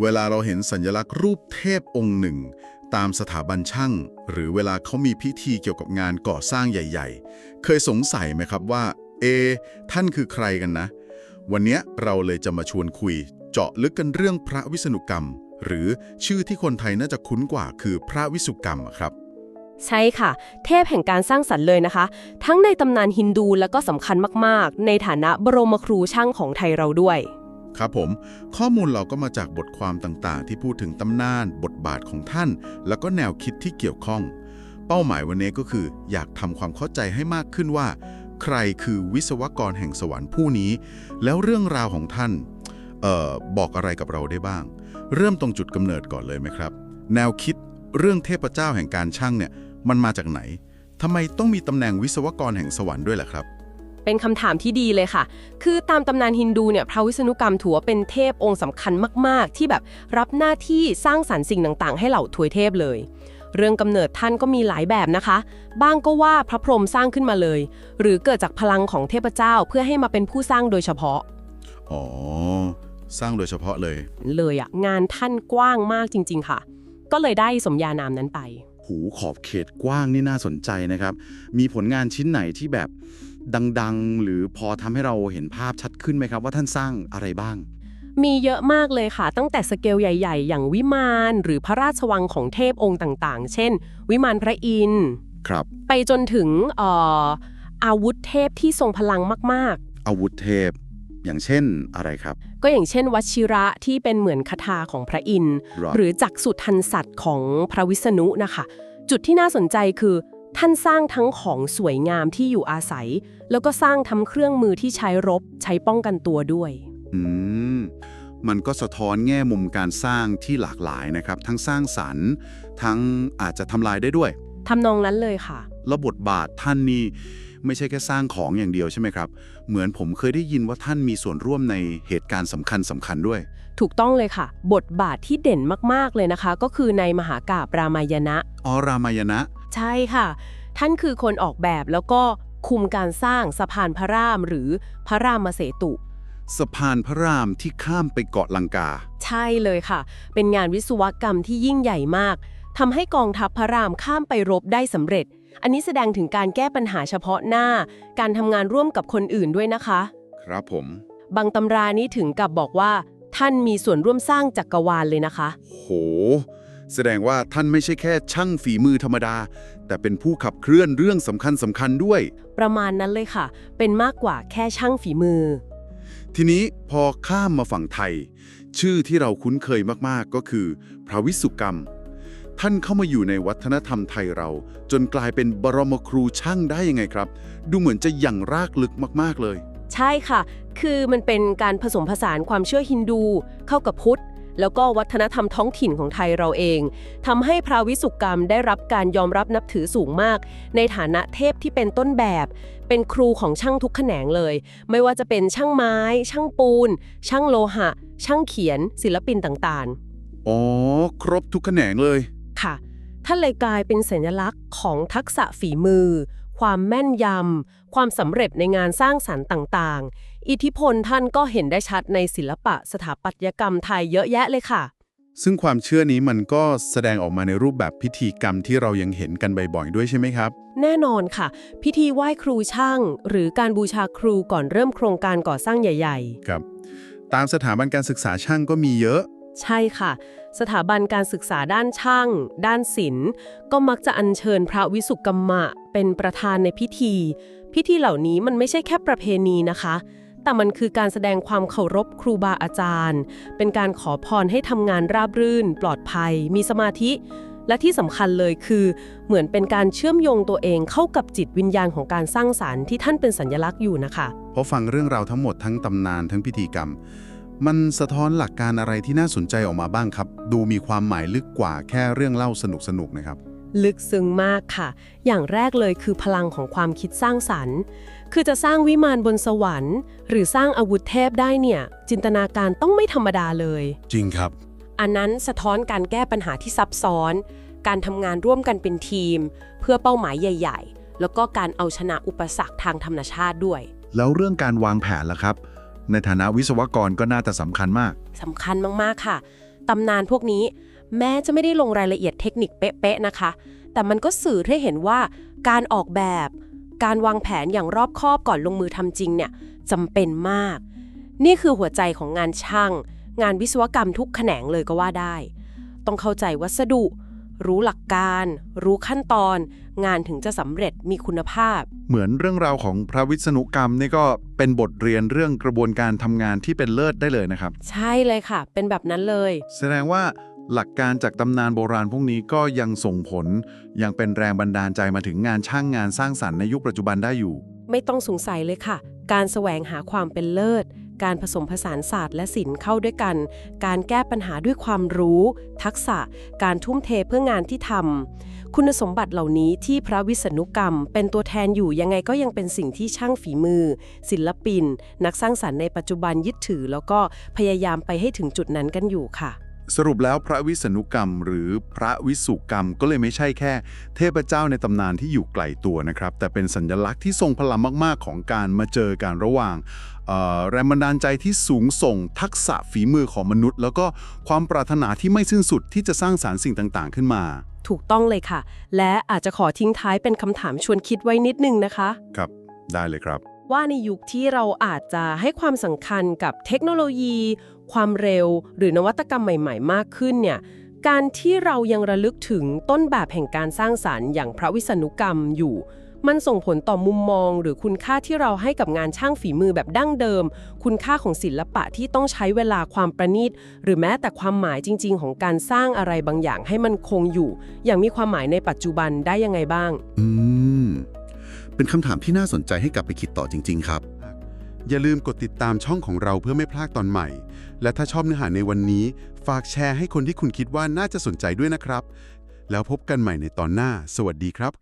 เวลาเราเห็นสัญลักษณ์รูปเทพองค์หนึ่ง ตามสถาบันช่าง หรือเวลาเขามีพิธีเกี่ยวกับงานก่อสร้างใหญ่ ๆ เคยสงสัยไหมครับว่า เอ ท่านคือใครกันนะ วันนี้เราเลยจะมาชวนคุย เจาะลึกกันเรื่องพระวิษณุกรรม หรือชื่อที่คนไทยน่าจะคุ้นกว่าคือพระวิสุกรรมครับใช่ค่ะ เทพแห่งการสร้างสรรค์เลยนะคะ ทั้งในตำนานฮินดูแล้วก็สำคัญมาก ๆ ในฐานะบรมครูช่างของไทยเราด้วย ครับผม ข้อมูลเราก็มาจากบทความต่างๆ ที่พูดถึงตำนาน บทบาทของท่าน แล้วก็แนวคิดที่เกี่ยวข้อง เป้าหมายวันนี้ก็คือ อยากทำความเข้าใจให้มากขึ้นว่า ใครคือวิศวกรแห่งสวรรค์ผู้นี้ แล้วเรื่องราวของท่านออบอกอะไรกับเราได้บ้าง เริ่มตรงจุดกำเนิดก่อนเลยไหมครับ แนวคิดเรื่องเทพเจ้าแห่งการช่างเนี่ยมันมาจากไหนทำไมต้องมีตำแหน่งวิศวกรแห่งสวรรค์ด้วยล่ะครับ เป็นคำถามที่ดีเลยค่ะ คือตามตำนานฮินดูเนี่ยพระวิษณุกรรมถือว่าเป็นเทพองค์สำคัญมาก ๆ ที่แบบรับหน้าที่สร้างสรรค์สิ่งต่างๆ ให้เหล่าทวยเทพเลย เรื่องกำเนิดท่านก็มีหลายแบบนะคะ บ้างก็ว่าพระพรหมสร้างขึ้นมาเลย หรือเกิดจากพลังของเทพเจ้าเพื่อให้มาเป็นผู้สร้างโดยเฉพาะ อ๋อ สร้างโดยเฉพาะเลย เลยอะงานท่านกว้างมากจริง ๆ ค่ะ ก็เลยได้สมญานามนั้นไป หูขอบเขตกว้างนี่น่าสนใจนะครับ มีผลงานชิ้นไหนที่แบบ ดังๆ หรือพอทำให้เราเห็นภาพชัดขึ้นไหมครับ ว่าท่านสร้างอะไรบ้าง มีเยอะมากเลยค่ะ ตั้งแต่สเกลใหญ่ ๆ อย่างวิมานหรือพระราชวังของเทพองค์ต่างๆ เช่น วิมานพระอินทร์ครับ ไปจนถึงเอ่ออาวุธเทพที่ทรงพลังมากอาวุธเทพ อย่างเช่นอะไรครับๆก็อย่างเช่นวชิระที่เป็นเหมือนคาถาของพระอินทร์ครับหรือจักษุทันสัตว์ของพระวิษณุนะคะ จุดที่น่าสนใจคือ ท่านสร้างทั้งของสวยงามที่อยู่อาศัย แล้วก็สร้างทำเครื่องมือที่ใช้รบ ใช้ป้องกันตัวด้วย อืม มันก็สะท้อนแง่มุมการสร้างที่หลากหลายนะครับ ทั้งสร้างสรรค์ทั้งอาจจะทำลายได้ด้วยทำนองนั้นเลยค่ะแล้วบทบาทท่านนี่ไม่ใช่แค่สร้างของอย่างเดียวใช่ไหมครับ เหมือนผมเคยได้ยินว่าท่านมีส่วนร่วมในเหตุการณ์สำคัญสำคัญด้วย ถูกต้องเลยค่ะ บทบาทที่เด่นมากๆเลยนะคะ ก็คือในมหากาบรามายณะอรามายณะ ใช่ค่ะ ท่านคือคนออกแบบแล้วก็คุมการสร้างสะพานพระรามหรือพระรามเสตุ สะพานพระรามที่ข้ามไปเกาะลังกา ใช่เลยค่ะ เป็นงานวิศวกรรมที่ยิ่งใหญ่มากทำให้กองทัพพระรามข้ามไปรบได้สำเร็จ อันนี้แสดงถึงการแก้ปัญหาเฉพาะหน้า การทำงานร่วมกับคนอื่นด้วยนะคะ ครับผม บางตำรานี้ถึงกับบอกว่า ท่านมีส่วนร่วมสร้างจักกรวาลเลยนะคะ โห แสดงว่าท่านไม่ใช่แค่ช่างฝีมือธรรมดา แต่เป็นผู้ขับเคลื่อนเรื่องสำคัญสำคัญด้วย ประมาณนั้นเลยค่ะ เป็นมากกว่าแค่ช่างฝีมือ ทีนี้พอข้ามมาฝั่งไทย ชื่อที่เราคุ้นเคยมากๆก็คือ พระวิสุกรรม ท่านเข้ามาอยู่ในวัฒนธรรมไทยเรา จนกลายเป็นบรมครูช่างได้ยังไงครับ ดูเหมือนจะอย่างรากลึกมากๆเลย ใช่ค่ะ คือมันเป็นการผสมผสานความเชื่อฮินดู เข้ากับพุทธ แล้วก็วัฒนธรรมท้องถิ่นของไทยเราเองทำให้พระวิสุกรรมได้รับการยอมรับนับถือสูงมาก ในฐานะเทพที่เป็นต้นแบบ เป็นครูของช่างทุกแขนงเลย ไม่ว่าจะเป็นช่างไม้ ช่างปูน ช่างโลหะ ช่างเขียน ศิลปินต่างๆ อ๋อ ครบทุกแขนงเลย ค่ะท่านเลยกลายเป็นสัญลักษณ์ของทักษะฝีมือ ความแม่นยำ ความสำเร็จในงานสร้างสรรค์ต่างๆ อิทธิพลท่านก็เห็นได้ชัดในศิลปะสถาปัตยกรรมไทยเยอะแยะเลยค่ะ ซึ่งความเชื่อนี้มันก็แสดงออกมาในรูปแบบพิธีกรรมที่เรายังเห็นกันบ่อยๆด้วยใช่ไหมครับ แน่นอนค่ะ พิธีไหว้ครูช่าง หรือการบูชาครูก่อนเริ่มโครงการก่อสร้างใหญ่ครับ ตามสถาบันการศึกษาช่างก็มีเยอะๆใช่ค่ะ สถาบันการศึกษาด้านช่าง ด้านศิลป์ ก็มักจะอัญเชิญพระวิสุกรรมะ เป็นประธานในพิธี พิธีเหล่านี้มันไม่ใช่แค่ประเพณีนะคะ แต่มันคือการแสดงความเคารพครูบาอาจารย์ เป็นการขอพรให้ทำงานราบรื่น ปลอดภัย มีสมาธิ และที่สำคัญเลยคือ เหมือนเป็นการเชื่อมโยงตัวเองเข้ากับจิตวิญญาณของการสร้างสารรค์ที่ท่านเป็นสัญลักษณ์อยู่นะคะ เพราะฟังเรื่องราวทั้งหมดทั้งตำนานทั้งพิธีกรรม มันสะท้อนหลักการอะไรที่น่าสนใจออกมาบ้างครับ ดูมีความหมายลึกกว่าแค่เรื่องเล่าสนุกๆนะครับ ลึกซึ้งมากค่ะ อย่างแรกเลยคือพลังของความคิดสร้างสรรค์ คือจะสร้างวิมานบนสวรรค์ หรือสร้างอาวุธเทพได้เนี่ย จินตนาการต้องไม่ธรรมดาเลย จริงครับ อันนั้นสะท้อนการแก้ปัญหาที่ซับซ้อน การทำงานร่วมกันเป็นทีม เพื่อเป้าหมายใหญ่ ๆ แล้วก็การเอาชนะอุปสรรคทางธรรมชาติด้วย แล้วเรื่องการวางแผนล่ะครับ ในฐานะวิศวกรก็น่าจะสำคัญมาก สำคัญมากๆค่ะ ตำนานพวกนี้แม้จะไม่ได้ลงรายละเอียดเทคนิคเป๊ะๆนะคะ แต่มันก็สื่อให้เห็นว่าการออกแบบ การวางแผนอย่างรอบคอบก่อนลงมือทำจริงเนี่ยจำเป็นมาก นี่คือหัวใจของงานช่าง งานวิศวกรรมทุกแขนงเลยก็ว่าได้ ต้องเข้าใจวัสดุ รู้หลักการ รู้ขั้นตอน งานถึงจะสำเร็จมีคุณภาพ เหมือนเรื่องราวของพระวิษณุกรรมนี่ก็เป็นบทเรียนเรื่องกระบวนการทำงานที่เป็นเลิศได้เลยนะครับ ใช่เลยค่ะ เป็นแบบนั้นเลย แสดงว่าหลักการจากตำนานโบราณพวกนี้ก็ยังส่งผล ยังเป็นแรงบันดาลใจมาถึงงานช่างงานสร้างสรรค์ในยุคปัจจุบันได้อยู่ ไม่ต้องสงสัยเลยค่ะ การแสวงหาความเป็นเลิศ การผสมผสานศาสตร์และศิลป์เข้าด้วยกัน การแก้ปัญหาด้วยความรู้ ทักษะ การทุ่มเทเพื่องานที่ทำคุณสมบัติเหล่านี้ที่พระวิษณุกรรม เป็นตัวแทนอยู่ยังไงก็ยังเป็นสิ่งที่ช่างฝีมือ ศิลปิน นักสร้างสรรค์ในปัจจุบันยึดถือ แล้วก็พยายามไปให้ถึงจุดนั้นกันอยู่ค่ะ สรุปแล้วพระวิษณุกรรม หรือพระวิสุกรรมก็เลยไม่ใช่แค่ เทพเจ้าในตำนานที่อยู่ไกลตัวนะครับ แต่เป็นสัญลักษณ์ที่ทรงพลังมากๆ ของการมาเจอการระหว่างเอ่อแรงบันดาลใจที่สูงส่งทักษะฝีมือของมนุษย์ แล้วก็ความปรารถนาที่ไม่สิ้นสุดที่จะสร้างสารรค์สิ่งต่างๆ ขึ้นมา ถูกต้องเลยค่ะ และอาจจะขอทิ้งท้ายเป็นคำถามชวนคิดไว้นิดนึงนะคะ ครับ ได้เลยครับ ว่าในยุคที่เราอาจจะให้ความสำคัญกับเทคโนโลยี ความเร็วหรือนวัตกรรมใหม่ๆ มากขึ้นเนี่ยการที่เรายังระลึกถึงต้นแบบแห่งการสร้างสารรค์อย่างพระวิษณุกรรมอยู่ มันส่งผลต่อมุมมอง หรือคุณค่าที่เราให้กับงานช่างฝีมือแบบดั้งเดิม คุณค่าของศิลปะที่ต้องใช้เวลาความประณีตหรือแม้แต่ความหมายจริง ๆ ของการสร้างอะไรบางอย่างให้มันคงอยู่ อย่างมีความหมายในปัจจุบันได้ยังไงบ้าง อืม เป็นคำถามที่น่าสนใจให้กลับไปคิดต่อจริง ๆ ครับ อย่าลืมกดติดตามช่องของเราเพื่อไม่พลาดตอนใหม่ และถ้าชอบเนื้อหาในวันนี้ ฝากแชร์ให้คนที่คุณคิดว่าน่าจะสนใจด้วยนะครับ แล้วพบกันใหม่ในตอนหน้า สวัสดีครับ